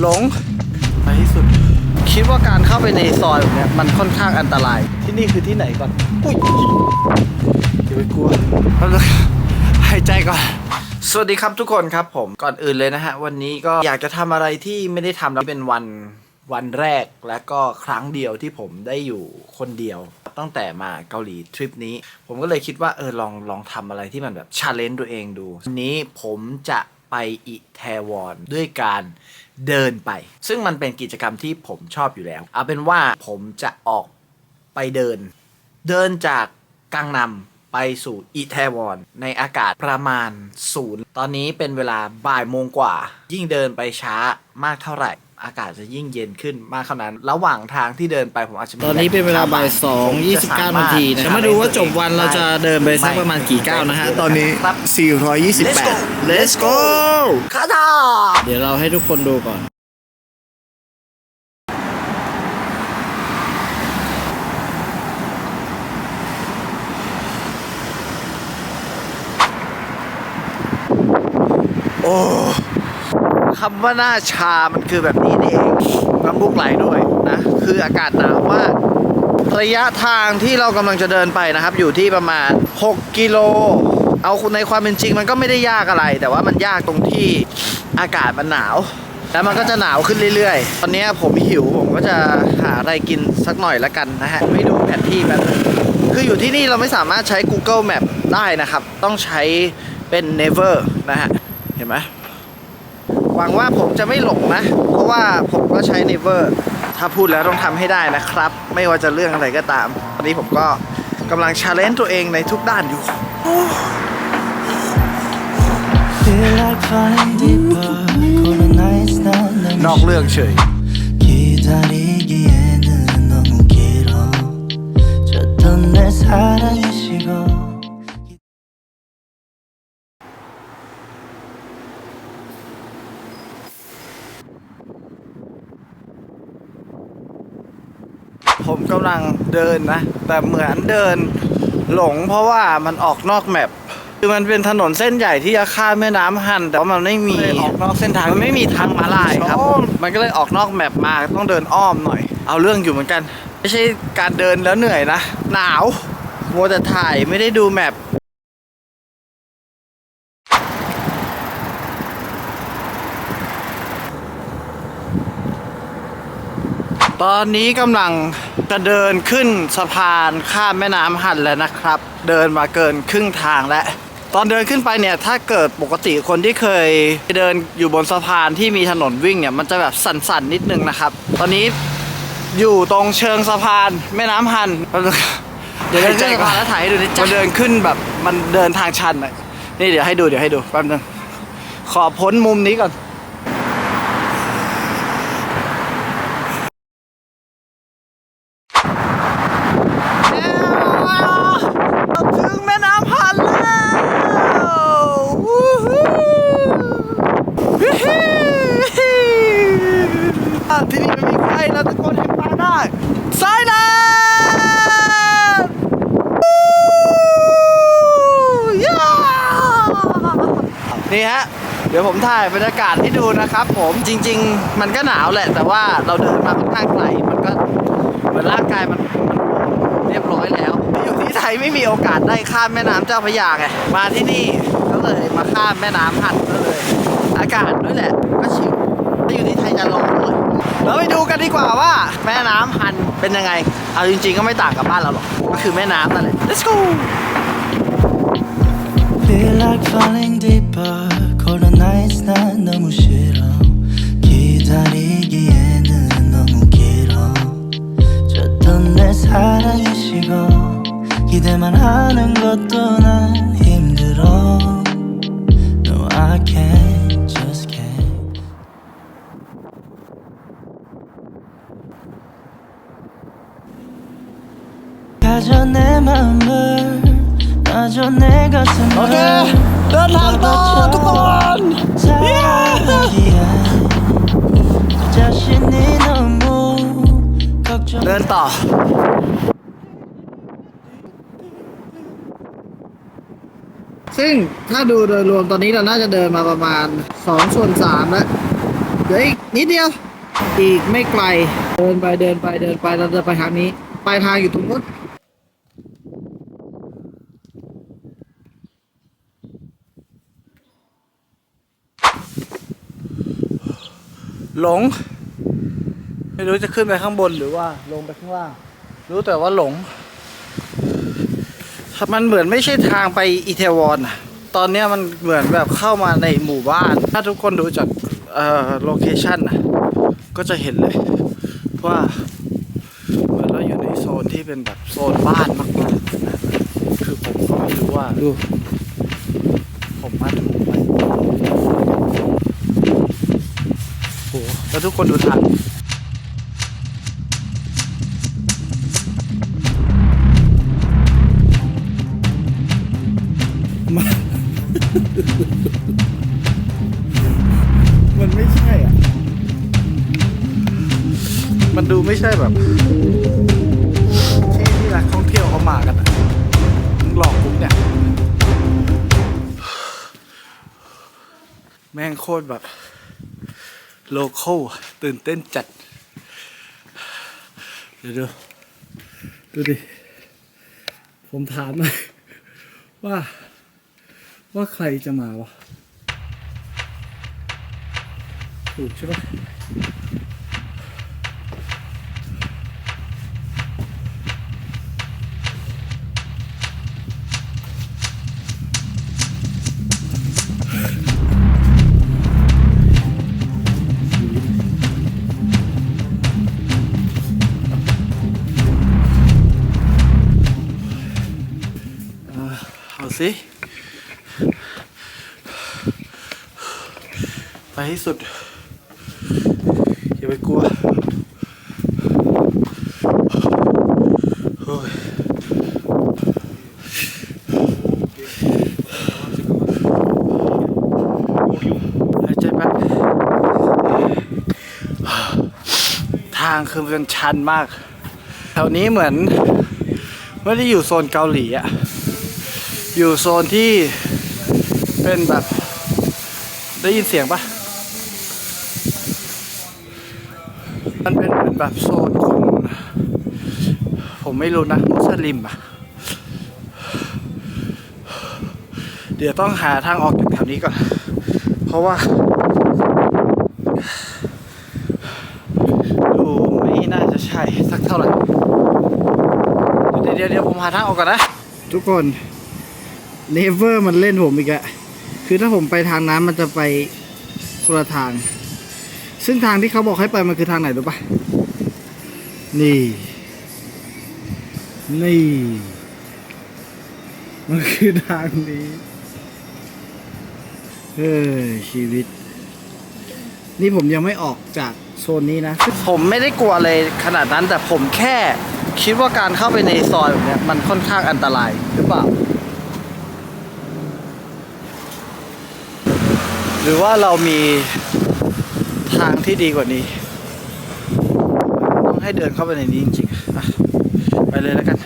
หลงไปที่สุด คิดว่าการเข้าไปในซอยแบบเนี้ยมันค่อนข้างอันตราย ที่นี่คือที่ไหนก่อน อุ้ยอย่าไปกลัวแป๊บนึงหายใจก่อนสวัสดีครับทุกคนครับผมก่อนอื่นเลยนะฮะ วันนี้ก็อยากจะทำอะไรที่ไม่ได้ทำแล้วเป็นวันวันแรกและก็ครั้งเดียวที่ผมได้อยู่คนเดียว ตั้งแต่มาเกาหลีทริปนี้ ผมก็เลยคิดว่าเออลองลองทำอะไรที่มันแบบชาเลนจ์ตัวเองดูวันนี้ผมจะ ไปอิแทวอนด้วยการเดินไป ซึ่งมันเป็นกิจกรรมที่ผมชอบอยู่แล้ว เอาเป็นว่าผมจะออกไปเดิน เดินจากกังนำไปสู่อิแทวอนในอากาศประมาณศูนย์ตอนนี้เป็นเวลาบ่ายโมงกว่า ยิ่งเดินไปช้ามากเท่าไหร่ อากาศจะยิ่งเย็นขึ้นมากเท่านั้น ระหว่างทางที่เดินไปผมอาจจะมีตอนนี้เป็นเวลาบ่ายสองยี่สิบเก้านาทีนะจะมาดูว่าจบวันเราจะเดินไปสักประมาณกี่ก้าวนะฮะ ตอนนี้ครับ428 let's go คาถาเดี๋ยวเราให้ทุกคนดูก่อนโอ้ คำว่าหน้าชา มันคือแบบนี้นี่เองน้ำบุกไหลด้วยนะ คืออากาศหนาวมาก ระยะทางที่เรากำลังจะเดินไปนะครับ อยู่ที่ประมาณ 6 กิโล เอาในความเป็นจริงมันก็ไม่ได้ยากอะไร แต่ว่ามันยากตรงที่อากาศมันหนาว แล้วมันก็จะหนาวขึ้นเรื่อยๆ ตอนนี้ผมหิว ผมก็จะหาอะไรกินสักหน่อยละกันนะฮะ ไม่ดูแผนที่แป๊บนึงคืออยู่ที่นี่เราไม่สามารถใช้ Google Map ได้นะครับ ต้องใช้เป็น Never นะฮะ เห็นไหม วังว่าผมจะไม่หลงนะ เพราะว่าผมก็ใช้ Never ถ้าพูดแล้วต้องทำให้ได้นะครับ ไม่ว่าจะเรื่องอะไรก็ตาม ตอนนี้ผมก็กำลังชาเลนจ์ตัวเองในทุกด้านอยู่ Feel like falling deeper cold nights 난 นอก 너무 เรื่องเฉย 기다리기에는 너무 길어 줬던 내 사랑이 식어 ผมกำลังเดินนะ แต่เหมือนเดินหลงเพราะว่ามันออกนอกแมปคือมันเป็นถนนเส้นใหญ่ที่จะข้ามแม่น้ำฮัน แต่ว่ามันไม่มีออกนอกเส้นทางมันไม่มีทางมาลายครับ มันก็เลยออกนอกแมปมาต้องเดินอ้อมหน่อย เอาเรื่องอยู่เหมือนกัน ไม่ใช่การเดินแล้วเหนื่อยนะ หนาวมัวแต่ถ่ายไม่ได้ดูแมป ตอนนี้กำลังจะเดินขึ้นสะพานข้ามแม่น้ำหันแล้วนะครับ เดินมาเกินครึ่งทางแล้วตอนเดินขึ้นไปเนี่ยถ้าเกิดปกติคนที่เคยเดินอยู่บนสะพานที่มีถนนวิ่งเนี่ยมันจะแบบสั่นๆนิดนึงนะครับ ตอนนี้อยู่ตรงเชิงสะพานแม่น้ำหันเดี๋ยวเดินขึ้นสะพานแล้วถ่ายให้ดูนะจ๊ะมันเดินขึ้นแบบมันเดินทางชันอะนี่เดี๋ยวให้ดูเดี๋ยวให้ดูแป๊บนึงขอพ้นมุมนี้ก่อน เราถึงแม่น้ำพันแล้ววู้ฮู้วู้ฮู้อะที่นี่ไม่มีใครเราตะโกนให้ปลาได้สายน้ำวู้ย่า นี่ฮะเดี๋ยวผมถ่ายบรรยากาศให้ดูนะครับผมจริง ๆ มันก็หนาวแหละแต่ว่าเราเดินมาค่อนข้างไกลมันก็เหมือนร่างกายมันมันเรียบร้อยแล้วอยู่ที่ไทยไม่มีโอกาสได้ข้ามแม่น้ำเจ้าพระยาไงมาที่นี่ก็เลยมาข้ามแม่น้ำหันก็เลย อากาศด้วยแหละก็ชิลถ้าอยู่ที่ไทยจะร้อนหน่อยเราไปดูกันดีกว่าว่าแม่น้ำหันเป็นยังไง เอาจริง ๆ ก็ไม่ต่างกับบ้านเราหรอกก็คือแม่น้ำนั่นแหละ let's go Feel like falling deeper cold nights 난 너무 싫어. 기다리기에는 너무 길어. 줬던 내 사랑이 식어 기대만 하는 것도 난 힘들어. No I can't just can't. 가져 내 마음을 놔줘 내 가슴을. โอ เดินทางต่อทุกคนเย้เดินต่อซึ่งถ้าดูโดยรวมตอนนี้เราน่าจะเดินมาประมาณ2ส่วน3แล้วเดี๋ยวอีกนิดเดียว อีกไม่ไกล เดินไปเดินไปเดินไปเราจะไปทางนี้ไปทางอยู่ตรงนู้น หลง ไม่รู้จะขึ้นไปข้างบนหรือว่าลงไปข้างล่าง รู้แต่ว่าหลงมันเหมือนไม่ใช่ทางไปอีเทวอนอะตอนนี้มันเหมือนแบบเข้ามาในหมู่บ้าน ถ้าทุกคนดูจากเอ่อโลเคชันนะก็จะเห็นเลยว่าเหมือนเราอยู่ในโซนที่เป็นแบบโซนบ้านมากๆคือผมก็ไม่รู้ว่าดู ผมมาถูกไหมโหแล้วทุกคนดูทางมันมันไม่ใช่อะ มันดูไม่ใช่แบบ ที่ที่นักท่องเที่ยวเขามากันอะมึงหลอกผมเนี่ย แม่งโคตรแบบ โลโก้ตื่นเต้นจัด เดี๋ยวดูดูดิ ผมถามหน่อยว่า ว่าใครจะมาวะ ถูกใช่ปะ สิ ไปให้สุด อย่าไปกลัวโอ้ยหายใจแป๊บทางคือมันชันมากแถวนี้เหมือนไม่ได้อยู่โซนเกาหลีอะ อยู่โซนที่เป็นแบบได้ยินเสียงปะมันเป็นเหมือนแบบโซนคนผมไม่รู้นะมุสลิมอะเดี๋ยวต้องหาทางออกจากแถวนี้ก่อน เพราะว่าดูไม่น่าจะใช่สักเท่าไหร่ เดี๋ยวเดี๋ยวเดี๋ยวผมหาทางออกก่อนนะ ทุกคน เลเวอร์มันเล่นผมอีกอะคือถ้าผมไปทางน้ำมันจะไปคนละทาง ซึ่งทางที่เขาบอกให้ไปมันคือทางไหนรู้ปะนี่ นี่ มันคือทางนี้ เฮ้ยชีวิต นี่ผมยังไม่ออกจากโซนนี้นะ ผมไม่ได้กลัวเลยขนาดนั้นแต่ผมแค่คิดว่าการเข้าไปในซอยแบบนี้มันค่อนข้างอันตรายหรือเปล่า หรือว่าเรามีทางที่ดีกว่านี้ ต้องให้เดินเข้าไปในนี้จริงๆไปเลยแล้วกัน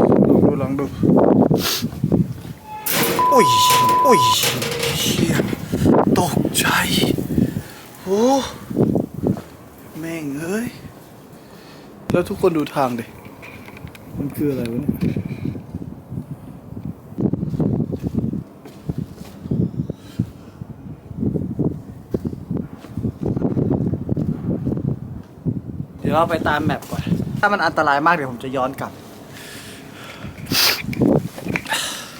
องดูลองดูอุ้ยอุ้ยเชี่ยตกใจ โอ้แม่งเอ้ย แล้วทุกคนดูทางดิ มันคืออะไรวะเนี่ยเดี๋ยวเราไปตามแมปก่อน ถ้ามันอันตรายมากเดี๋ยวผมจะย้อนกลับ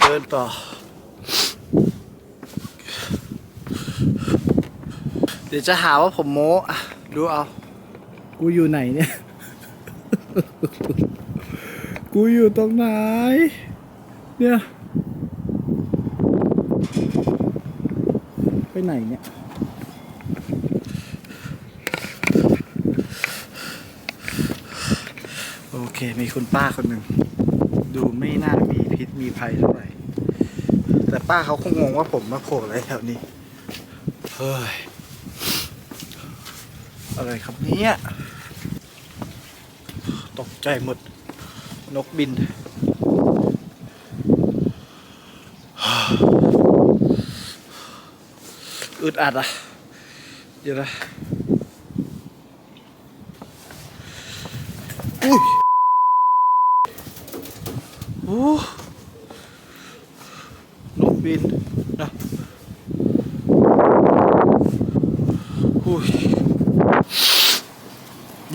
เดินต่อ ดี๋ยวจะหาว่าผมโม้อะดูเอา กูอยู่ไหนเนี่ย กูอยู่ตรงไหน เนี่ย ไปไหนเนี่ย โอเค มีคุณป้าคนหนึ่ง ดูไม่น่ามีพิษมีภัยเท่าไหร่ แต่ป้าเขาคงงงว่าผมมาโผล่อะไรแถวนี้ เฮ้ย อะไรครับเนี่ยตกใจหมด นกบิน อึดอัดอะ เดี๋ยวนะ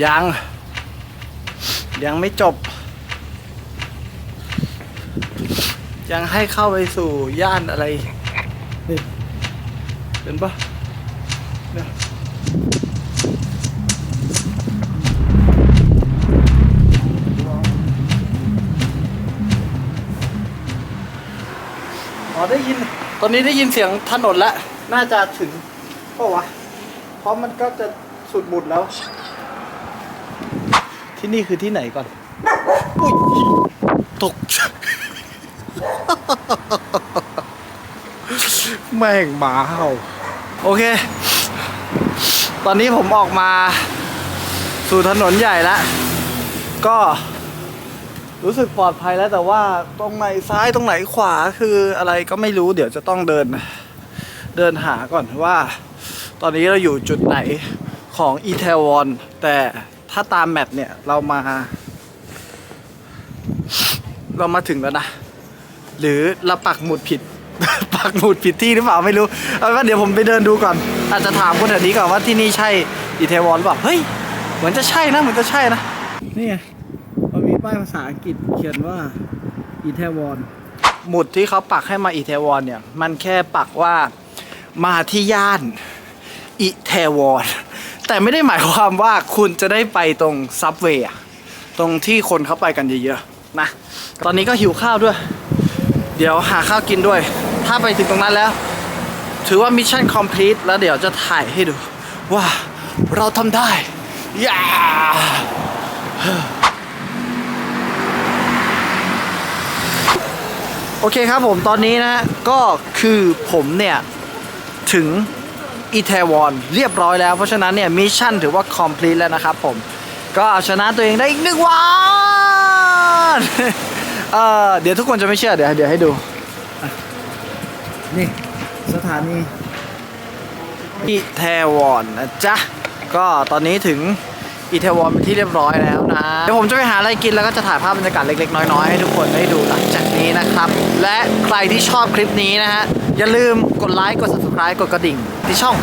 ยัง ยังไม่จบ ยังให้เข้าไปสู่ย่านอะไร นี่เห็นปะเนี่ยอ๋อได้ยิน ตอนนี้ได้ยินเสียงถนนแล้ว น่าจะถึงเปล่าวะ เพราะมันก็จะสุดหมุดแล้ว ที่นี่คือที่ไหนก่อน อุ้ย ตก แม่งหมาเห่า โอเค ตอนนี้ผมออกมาสู่ถนนใหญ่แล้ว ก็รู้สึกปลอดภัยแล้วแต่ว่าตรงไหนซ้ายตรงไหนขวาคืออะไรก็ไม่รู้เดี๋ยวจะต้องเดิน เดินหาก่อนว่า ตอนนี้เราอยู่จุดไหนของอีเทวอนแต่ ถ้าตามแมปเนี่ยเรามา เรามาถึงแล้วนะ หรือเราปักหมุดผิด ปักหมุดผิดที่หรือเปล่าไม่รู้เอาเป็นว่าเดี๋ยวผมไปเดินดูก่อน อาจจะถามคนแถวนี้ก่อนว่าที่นี่ใช่อีเทวอนหรือเปล่าเฮ้ยเหมือนจะใช่นะเหมือนจะใช่นะนี่ไงมันมีป้ายภาษาอังกฤษเขียนว่าอีเทวอนหมุดที่เขาปักให้มาอีเทวอนเนี่ย มันแค่ปักว่ามาที่ย่านอีเทวอน แต่ไม่ได้หมายความว่าคุณจะได้ไปตรงซับเวย์ตรงที่คนเขาไปกันเยอะๆนะ ตอนนี้ก็หิวข้าวด้วย เดี๋ยวหาข้าวกินด้วย ถ้าไปถึงตรงนั้นแล้ว ถือว่ามิชชั่นคอมพลีทแล้วเดี๋ยวจะถ่ายให้ดู ว่าเราทำได้ย่าโอเคครับผมตอนนี้นะก็คือผมเนี่ย ถึง อีเทวอนเรียบร้อยแล้ว เพราะฉะนั้นเนี่ยมิชชั่นถือว่าคอมพลีทแล้วนะครับผม ก็เอาชนะตัวเองได้อีกหนึ่งวันเออเดี๋ยวทุกคนจะไม่เชื่อเดี๋ยวเดี๋ยวให้ดูอะนี่ สถานีอีเทวอนนะจ๊ะ ก็ตอนนี้ถึงอีเทวอนเป็นที่เรียบร้อยแล้วนะ เดี๋ยวผมจะไปหาอะไรกินแล้วก็จะถ่ายภาพบรรยากาศเล็ก ๆ น้อย ๆ ให้ทุกคนได้ดูหลังจากนี้นะครับ และใครที่ชอบคลิปนี้นะฮะ อย่าลืมกดไลค์กด subscribe กดกระดิ่ง ที่ช่อง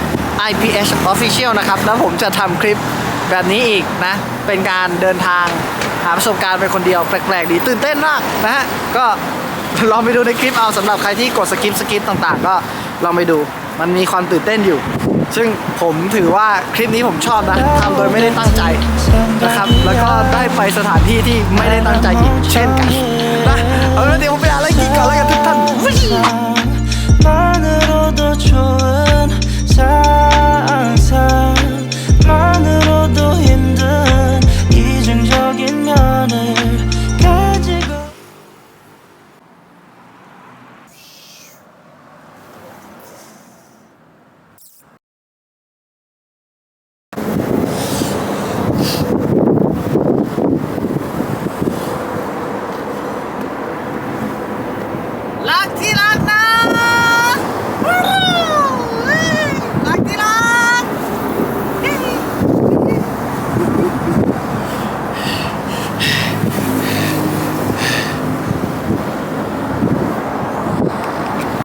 IPH Official นะครับ แล้วผมจะทำคลิปแบบนี้อีกนะ เป็นการเดินทางหาประสบการณ์เป็นคนเดียวแปลกๆดีตื่นเต้นมากนะฮะ ก็ลองไปดูในคลิปเอาสำหรับใครที่กดสกิปสกิปต่างๆ ก็ลองไปดูมันมีความตื่นเต้นอยู่ ซึ่งผมถือว่าคลิปนี้ผมชอบนะทำโดยไม่ได้ตั้งใจนะครับ แล้วก็ได้ไปสถานที่ที่ไม่ได้ตั้งใจอีกเช่นกันนะเอาละเดี๋ยวผมไปหาอะไรกินก่อนแล้วกันทุกท่าน